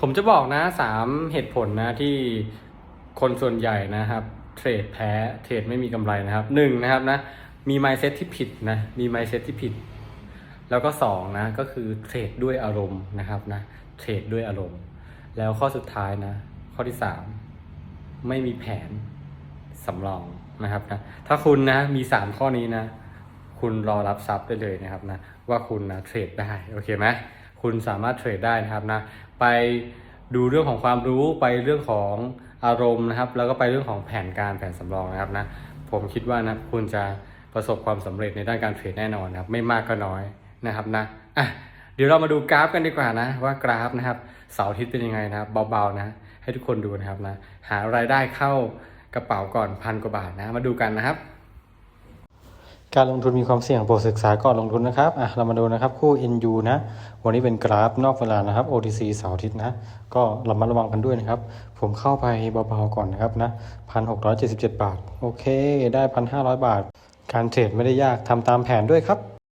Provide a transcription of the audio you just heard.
ผมจะบอกนะสามเหตุผลนะที่คนส่วนใหญ่นะครับ เทรดแพ้เทรดไม่มีกำไรนะครับหนึ่งนะครับนะมี mindset ที่ผิดนะมี mindset ที่ผิด แล้วก็สองนะก็คือเทรดด้วยอารมณ์นะครับนะเทรดด้วยอารมณ์ แล้วข้อสุดท้ายนะ ข้อที่สามไม่มีแผนสำรองนะครับนะถ้าคุณนะมีสามข้อนี้นะ คุณรอรับทรัพย์ได้เลยนะครับนะว่าคุณนะเทรดได้โอเคไหม คุณสามารถเทรดได้นะครับนะไปดูเรื่องของความรู้ไปเรื่องของอารมณ์นะครับ แล้วก็ไปเรื่องของแผนการแผนสำรองนะครับนะผมคิดว่านะคุณจะประสบความสำเร็จในด้านการเทรดแน่นอนนะครับ ไม่มากก็น้อยนะครับนะอะเดี๋ยวเรามาดูกราฟกันดีกว่านะ ว่ากราฟนะครับเสาร์อาทิตย์เป็นยังไงนะครับเบาๆนะ ให้ทุกคนดูนะครับนะหารายได้เข้ากระเป๋าก่อนพันกว่าบาทนะมาดูกันนะครับ การลงทุนมีความเสี่ยงโปรดศึกษาก่อนลงทุนนะครับอะเรามาดูนะครับคู่ NU นะ วันนี้เป็นกราฟนอกเวลานะครับ OTC เสาร์อาทิตย์นะ ก็ระมัดระวังกันด้วยนะครับ ผมเข้าไปเบาๆก่อนนะครับนะพันหกบาท โอเค ได้ 1,500 บาท การเทรดไม่ได้ยากทำตามแผนด้วยครับ